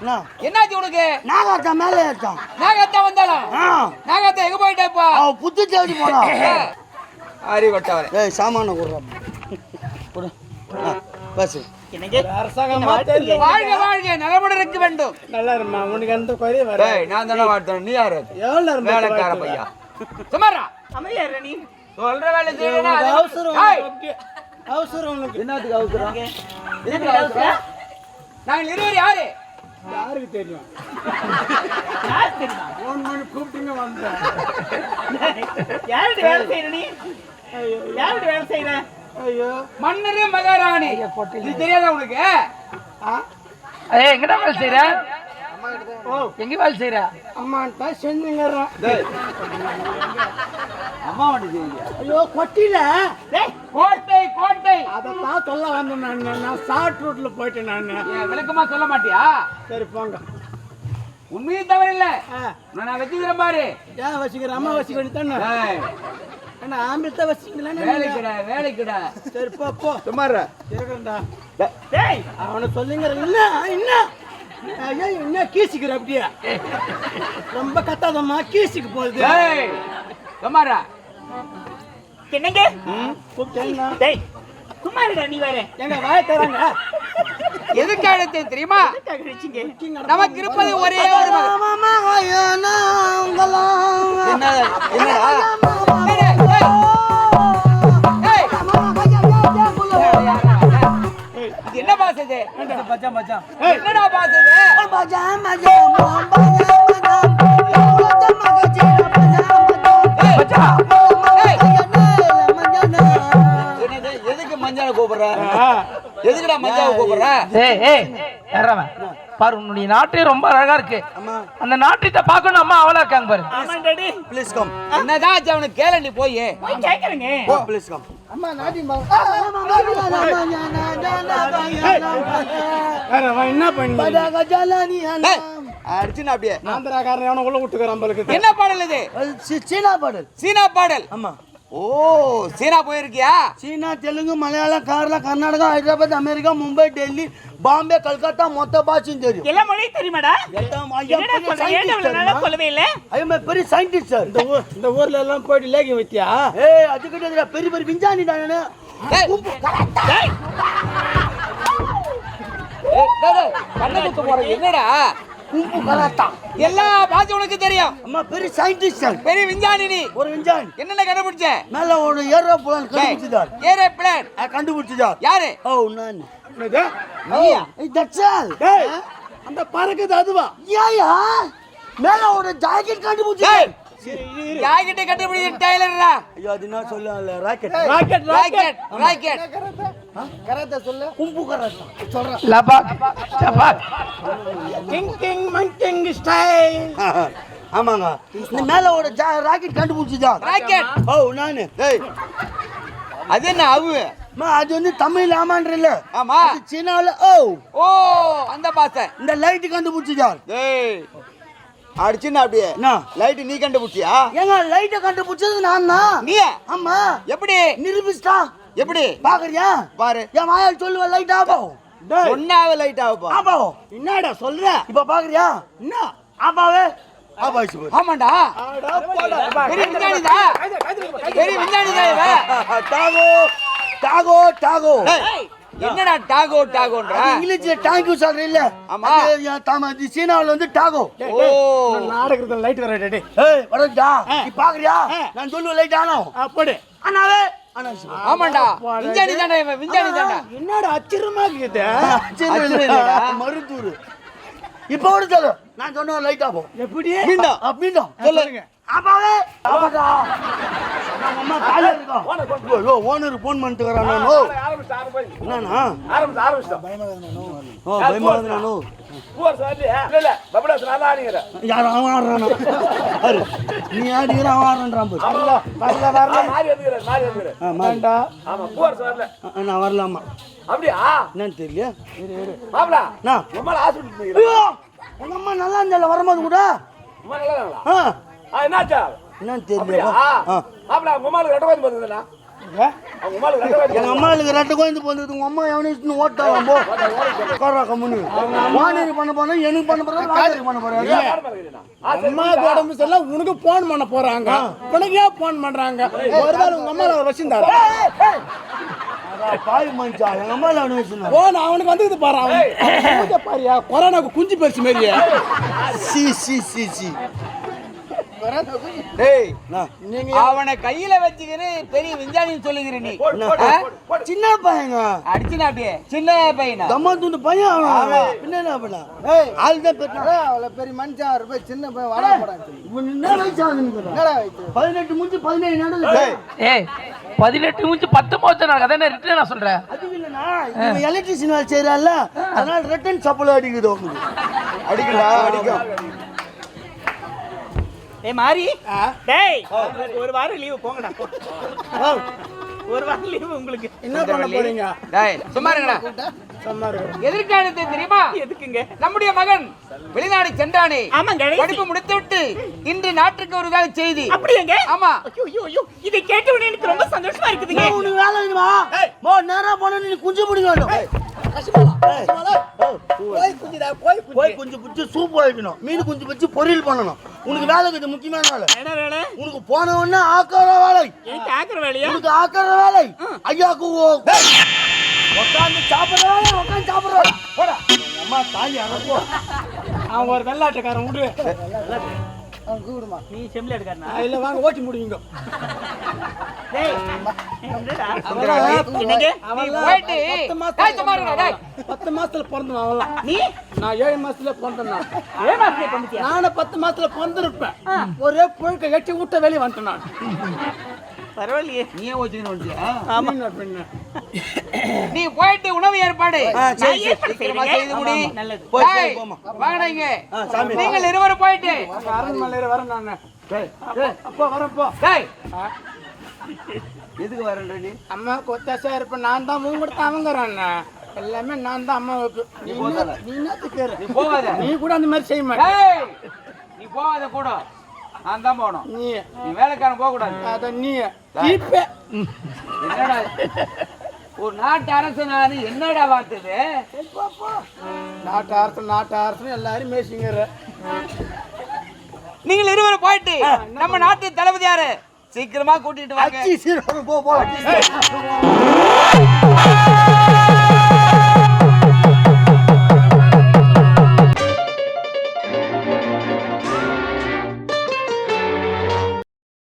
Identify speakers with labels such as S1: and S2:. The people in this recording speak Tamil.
S1: என்ன?
S2: என்னாச்சு உனக்கு?
S1: நாகாத்தா மேலே ஏற்றான்
S2: நாகத்தா வந்தாளா?
S1: ஆ.
S2: நாகத்தா எங்க போயிட்டா இப்போ?
S1: புத்து தேடி போனா.
S2: அறி கொட்டவரே.
S1: ஏய் சாமான குடுறான் குடு. ஆ பஸ்
S3: அரசாங்கமா தெரியல
S2: வாழ்க வாழ்க. நலமுடன் இருக்க வேண்டும்.
S3: நல்லா இருமா? உனக்கு எந்த குறையும் வர.
S2: நான் தானே வாழ்த்தேன் நீ யாரு?
S3: எவ்வளவு நேரம்
S2: வேலைக்கார பையா. சுமாரா?
S3: அமையா நீ.
S2: சொல்ற வேலை செய்யணும்
S3: உனக்கு அவசரம் உனக்கு அப்படியே. அவசரம்?
S1: என்னத்துக்கு அவசரம்?
S2: நாங்கள் இருவர் யாரு?
S3: யாருக்கு தெரியும்? ஃபோன் பண்ணி கூப்பிட்டீங்க வந்தேன்.
S4: யார்கிட்ட வேலை செய்யற நீ? யார்கிட்ட வேலை செய்யற
S3: ஐயோ.
S2: மன்னர் மகாராணி. இது தெரியாதா உனக்கு
S4: ஏய் எங்கடா வேலை செய்யற
S3: ஓ.
S4: எங்க வேலை செய்யற
S3: அம்மான்ட்டா செஞ்சுங்கிறேன்.
S1: அம்மா வண்டி செய்யுங்க
S3: ஐயோ கொட்டில.
S2: கோட்டை கோட்டை
S3: அதைத்தான் சொல்ல வந்தேன் நான். நான் ஷார்ட் ரூட்ல போயிட்டேன் நான்.
S2: விளக்கமா சொல்ல மாட்டியா?
S3: சரி போங்க.
S2: உண்மையும் தவறு இல்ல
S3: ஆ,
S2: நான் வச்சுக்கிறேன் பாரு.
S3: ஏன் வச்சுக்கிறேன்? அம்மா வச்சுக்க வேண்டியதானே
S2: ஏய்,
S3: என்ன ஆம்பிள்தான் வச்சுங்களா
S2: வேலைக்குடா வேலைக்குடா.
S3: சரி போ போ.
S2: சுமாரா
S3: இருக்கிறேன்டா டேய் அவனை சொல்லுங்கிற என்ன என்ன? ஐயோ என்ன கீசிக்கிற அப்படியே? ரொம்ப கத்தாதம்மா கீசிக்கு போகுது.
S2: ஏய் சுமாரா
S4: என்னங்க?
S3: கூப்பிட்டேன்னா?
S4: டேய் சும்மா இருடா நீ வேற.
S3: எங்க வாய தராங்க
S2: எதுக்கு அழைத்தேன் தெரியுமா?
S4: கழிச்சிங்க
S2: நமக்கு இருப்பது ஒரே ஒரு. என்ன என்னடா? ஏய், ஏய், ஏய், இது என்ன பாச இது
S1: மச்சான் மச்சான்
S2: என்னடா பாச இது என்னது மஞ்சள் கூப்பிடுற எதுக்குடா மஞ்சள் கூப்பிடுற
S4: ஏய் ஏய் பாரு உன்னுடைய நாட்டே ரொம்ப அழகா இருக்கு
S1: அம்மா
S4: அந்த நாட்டத்தை பார்க்கணும் அம்மா அவளா இருக்காங்க பாரு
S1: ப்ளீஸ் கம்
S2: என்னதான் ஆச்சு அவனுக்கு கேள நீ போய்
S4: கேக்குறேங்க
S1: ப்ளீஸ் கம்
S3: அம்மா நாட்டி என்ன பண்ணி
S2: அப்படியே
S3: உள்ள விட்டுக்கிறான்
S2: என்ன பாடல் இது
S1: சீனா பாடல்
S2: சீனா பாடல்
S1: ஆமா
S2: ஓ சீனா போயிருக்கியா?
S1: சீனா தெலுங்கு மலையாளம் கேரளா கர்நாடகா ஹைதராபாத் அமெரிக்கா மும்பை டெல்லி பாம்பே கல்கத்தா மொத்த பாஷையும் தெரியும்.
S4: எல்லா மொழியும் தெரியுமாடா?
S1: தெரியுமா?
S4: சொல்லவே இல்ல?
S1: ஐயா பெரிய சயின்டிஸ்ட் சார்
S3: இந்த ஊர் இந்த ஊர்ல எல்லாம் போயிட்டு லேகி வைத்தியா?
S1: ஏய் அது கிட்ட பெரிய பெரிய விஞ்ஞானி தான் நானு.
S2: ஏய், ஏய், டேய், டேய், கண்ணை குத்த போறது என்னடா?
S1: கும்பு கலாத்தா
S2: எல்லா பாஷை உனக்கு தெரியும்.
S1: அம்மா பெரிய சயின்டிஸ்ட்
S2: பெரிய விஞ்ஞானி நீ
S1: ஒரு விஞ்ஞானி.
S2: என்னென்ன கண்டுபிடிச்ச?
S1: மேல ஒரு ஏரோப்ளேன் கண்டுபிடிச்சார்
S2: ஏரே பிளான்.
S1: கண்டுபிடிச்சார்
S2: யாரு?
S1: ஓ நான்? நீயா தட்ஸ் ஆல்
S3: அந்த பறக்குது அதுவா?
S1: ஏயா மேல ஒரு ஜாக்கெட் கண்டுபிடிச்சார்
S2: ஏய், யார்கிட்ட கண்டுபிடிச்ச டெய்லர்டா
S1: ஐயோ அது என்ன சொல்லல rocket
S3: rocket
S2: rocket rocket
S3: karate சொல்லு.
S1: கும்பு கராத்தா. சொல்றேன்
S4: லபாக் சபாக்
S3: கிங் கிங் மங்கிங் ஸ்டைல்.
S1: ஆமாங்க. இந்த மேல ஒரு ராக்கெட் கண்டுபிடிச்சார்
S2: ராக்கெட்.
S1: ஓ நானு.
S2: ஏய். அது என்ன அவு?
S1: அம்மா, அது வந்து தமிழ் ஆமான்ற இல்ல
S2: ஆமா.
S1: அது சீனால ஓ.
S2: ஓ அந்த பாஷை
S1: இந்த லைட் கண்டுபிடிச்சார்
S2: ஏய். அடிச்சுன்னு அப்படியே?
S1: என்ன?
S2: லைட் நீ கண்டுபிடிச்சியா?
S1: ஏங்க லைட்டை கண்டுபிடிச்சது நான் தான்
S2: நீ
S1: ஆமா.
S2: எப்படி?
S1: நிரூபிச்சிட்டா.
S2: எப்படி?
S1: பாக்குறியா?
S2: பாரு.
S1: என் வாயால் சொல்லுவ லைட் ஆகும்
S2: ஒன்னாவே லைட் ஆகுப்பா
S1: ஆபாவும்
S3: என்னடா சொல்ற?
S1: இப்ப பாக்குறியா?
S3: என்ன?
S1: ஆபாவே
S2: ஆமாண்டா.
S3: ஆடா போடா.
S2: பெரிய விஞ்ஞானிதா பெரிய விஞ்ஞானிதா இவன்.
S1: டாகோ டாகோ டாகோ.
S2: என்னடா டாகோ டாகோன்ற?
S1: இங்கிலீஷ்ல டாங்கு சொல்றேன் இல்ல.
S2: ஆமா.
S1: தாம இது சீனாவுல வந்து டாகோ.
S2: ஓ.
S3: நாடகத்துல லைட் வர டேய்
S1: ஏய் வரடா நீ பாக்குறியா? நான் சொல்லுவ லைட் ஆனோ?
S3: அப்படி
S1: அண்ணாவே அண்ணா
S2: ஆமாண்டா. விஞ்ஞானி தாண்டா இவன் விஞ்ஞானி தாண்டா.
S3: என்னடா அச்சிரமா இருக்குது.
S1: மருத்தூர் இப்ப ஒரு சொல்லு. நான் சொன்ன லைட் ஆகும்
S3: எப்படி
S2: மீண்டும்
S1: மீண்டும்
S3: சொல்லுங்க.
S1: ஆமாவே ஆமாடா. நம்ம அம்மா காலையில இருக்கோம். ஐயோ ஓனர் ஃபோன் பண்ணிட்டு வரான் நானோ என்னண்ணா? ஓ பயமா இருக்கு நானோ யார் அவன் ஆடுறானா? நீ ஆடுகிற அவன் ஆடுறான்
S3: வரல. வரல
S1: ஆ, நான் வரலாமா?
S5: அப்படியா?
S1: என்னன்னு தெரியல
S5: மாப்பிள
S1: நான்
S5: ஹாஸ்பிட்டல்
S1: அம்மா நல்லா இருந்தால வரும்போது கூட.
S5: உமா நல்லா
S1: ஆ.
S5: ஆ என்னாச்சா?
S1: என்னன்னு தெரியல
S5: அப்படியா?
S1: ஆ.
S5: மாப்பிள உமால ரெட்ட
S1: எங்க குழந்தை பிறந்தது உங்க அம்மா எவனையும் ஓட்டாவும் போ. உட்காரா கம்முனு வானேரி பண்ண போறேன் எனக்கு பண்ண போறேன் ராஜேரி பண்ண
S5: சரி,
S3: அம்மாவுக்கு உடம்பு சரியில்லை உனக்கு போன் பண்ண போறாங்க. உனக்கு ஏன் போன் பண்றாங்க? ஒருவேளை உங்க அம்மா
S1: பாய் மனுஷா எங்க அம்மால அவனு வச்சுனா
S3: போன் அவனுக்கு வந்து பாரு அவன். மூஞ்ச பாரியா? கொரோனாக்கு குஞ்சு பறிச்சு மாதிரியே
S1: சி சி சி சி.
S2: அவனை கையில வச்சுக்கின்னு பெரிய விஞ்ஞானின்னு சொல்லுகிற நீ.
S1: சின்ன பையங்க.
S2: அடிச்சுனா அப்படியே சின்ன பையனா?
S1: தம்மா துண்டு பையன் அவன். பின்ன என்ன பண்ண? ஆள் தான் பெற்றா.
S3: அவ்வளவு பெரிய மனுஷன் அவர் போய் சின்ன பையன் வாடா
S1: ஆகுதுன்னு பதினெட்டு முடிஞ்சு பதினேழு நடக்குது
S4: ஏய். பதினெட்டு முடிச்சு பத்தொன்பது நான் கதை ரிட்டர்ன் நான் சொல்றேன்
S1: அது இல்லைண்ணா. எலக்ட்ரிஷியன் வேலை செய்யறான்ல. அதனால ரிட்டன் சப்பல் அடிக்குது உங்களுக்கு
S2: அடிக்கடா அடிக்கும்.
S6: ஏய் மாறி. டேய் உங்களுக்கு ஒரு வாரம் லீவு போங்கடா. ஒரு வாரம் லீவு உங்களுக்கு.
S3: என்ன பண்ண போறீங்க?
S2: டேய் சும்மா இருங்கடா. எதிர்காலத்தை தெரியுமா?
S6: எதுக்குங்க?
S2: நம்முடைய மகன் வெளிநாடு சென்றானே.
S6: ஆமாங்க
S2: படிப்பு முடித்துவிட்டு இன்று நாட்டுக்கு ஒரு வேலை செய்தி.
S6: அப்படியாங்க?
S2: ஆமா.
S6: ஐயோ ஐயோ இதை கேட்ட உடனே எனக்கு ரொம்ப சந்தோஷமா இருக்குதுங்க.
S1: உனக்கு வேலை வேணுமா? மோ நேரா போன நீ குஞ்சு பிடிக்க வேண்டும்.
S3: போய் குஞ்சுடா போய் குஞ்சு.
S1: பிடிச்சி சூப் வைக்கணும் மீன் குஞ்சு பிடிச்சி பொரியல் பண்ணணும் உனக்கு வேலை இது முக்கியமான வேலை
S6: என்ன வேலை
S1: உனக்கு போன உடனே ஆக்கிற வேலை
S6: எனக்கு ஆக்கிற வேலையா
S1: உனக்கு ஆக்கிற வேலை ஐயாக்கு உட்காந்து சாப்பிட்ற வேலை உட்காந்து சாப்பிட்ற வேலை போடா அம்மா தாலி அனுப்போ
S3: அவன் ஒரு வெள்ளாட்டுக்காரன் விடு
S6: நீ செம்ல எடுக்காரனா
S3: இல்ல வாங்க ஓட்டி முடியுங்க.
S6: டேய்
S3: பத்து மாசத்துல பிறந்தவன் அவன்லாம்
S6: நீ?
S3: நான் ஏழு மாசத்துல பிறந்தேன்
S6: மாசத்துல
S3: நானும் பத்து மாசத்துல பிறந்திருப்பேன். ஒரே புழுக்க எட்டி விட்ட வெளியே வந்துட்டேன் நான்.
S6: பரவாயில்லையே.
S2: நீயே வச்சுக்கணும்? நீ போயிட்டு உணவு ஏற்பாடு. செய்து முடி.
S6: நல்லது.
S1: சாமி.
S2: நீங்கள் இருவரும் போயிட்டு.
S3: அரண்மனையில வரேன் நானு. அப்பா வரப்போ.
S2: எதுக்கு வரேன்ற நீ?
S3: அம்மா கொத்தாசா இருப்பேன் நான் தான் மூணு கொடுத்து அவங்கிறான் எல்லாமே நான் தான் அம்மாவுக்கு நீ
S2: போகாத.
S3: நீ கூட அந்த மாதிரி செய்ய மாட்டேன்
S2: டேய், நீ போகாத கூட. நான் தான் போகணும்.
S3: நீ.
S2: நீ வேலைக்காரன் போக கூடாது
S3: அத நீ. தீப்பே
S2: என்னடா? ஒரு நாட்டு அரசு நானு என்னடா வாத்துது
S3: நாட்டு அரசு நாட்டு அரசு எல்லாரும் மேசிங்கிற
S2: நீங்கள் இருவரும் போயிட்டு நம்ம நாட்டு தளபதி யாரு? சீக்கிரமா கூட்டிட்டு வாங்க.
S1: போ போ.